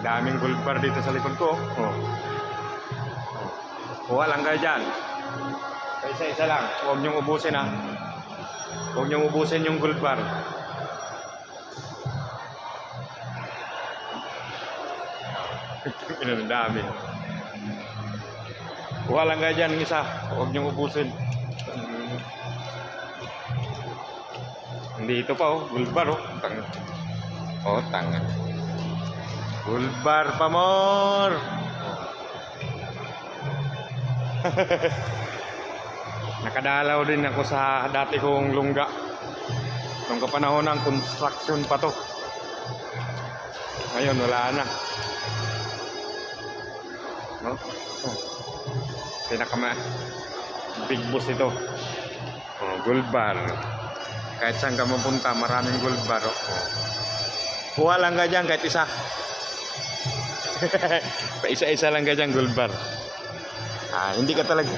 Daming gold bar dito sa likod ko. Oh. oh. Kuha lang kayo dyan. Isa-isa lang. Huwag niyong ubusin ha. Huwag niyong ubusin yung gold bar. Ino, ang dami. Kuha lang kayo dyan, isa. Huwag niyong ubusin. Hindi ito pa oh, gold bar oh. Tang oh, tanga. Gold bar pa more. Nakadalaw din ako sa dati kong lungga. Nung kapanahon ng construction pa to. Ngayon wala na. No? Oh. Pinakama big boss ito. Oh, gold bar. Kahit saan ka mapunta, maraming gold bar. Oh. Kuha lang ka dyan kahit isa. pa isa-isa lang ka dyan gold bar. Ah, hindi ka talaga.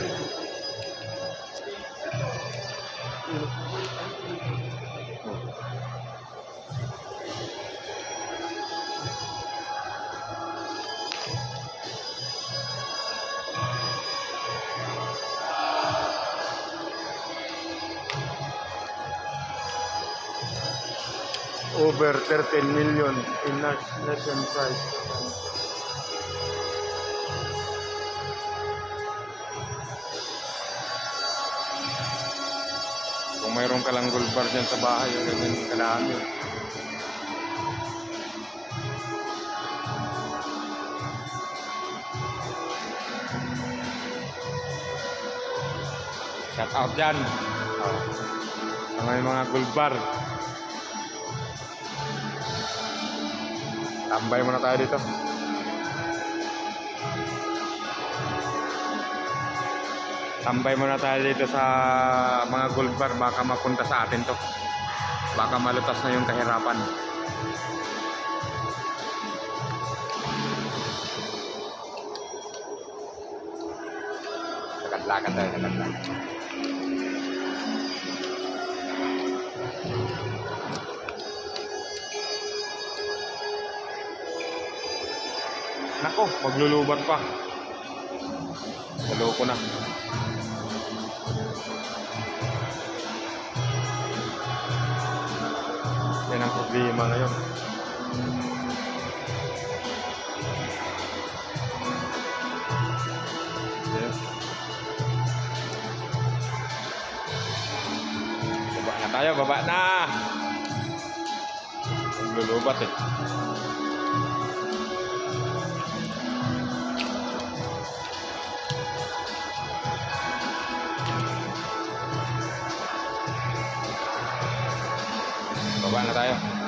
over 13 million in nas- nation price. Kung mayroon ka lang gold bar dyan sa bahay, yun yung kadami. Shout out dyan. Oh. Sa may mga gold bar. Tambay muna tayo dito. Tambay muna tayo dito sa mga gold bar. Baka mapunta sa atin to. Baka malutas na yung kahirapan. Lakad-lakad tayo, lakad-lakad. Nako, maglulubat pa. Maloko na. Yan ang problema ngayon. Yes. Baba na tayo, baba na! Maglulubat eh. Baba na tayo.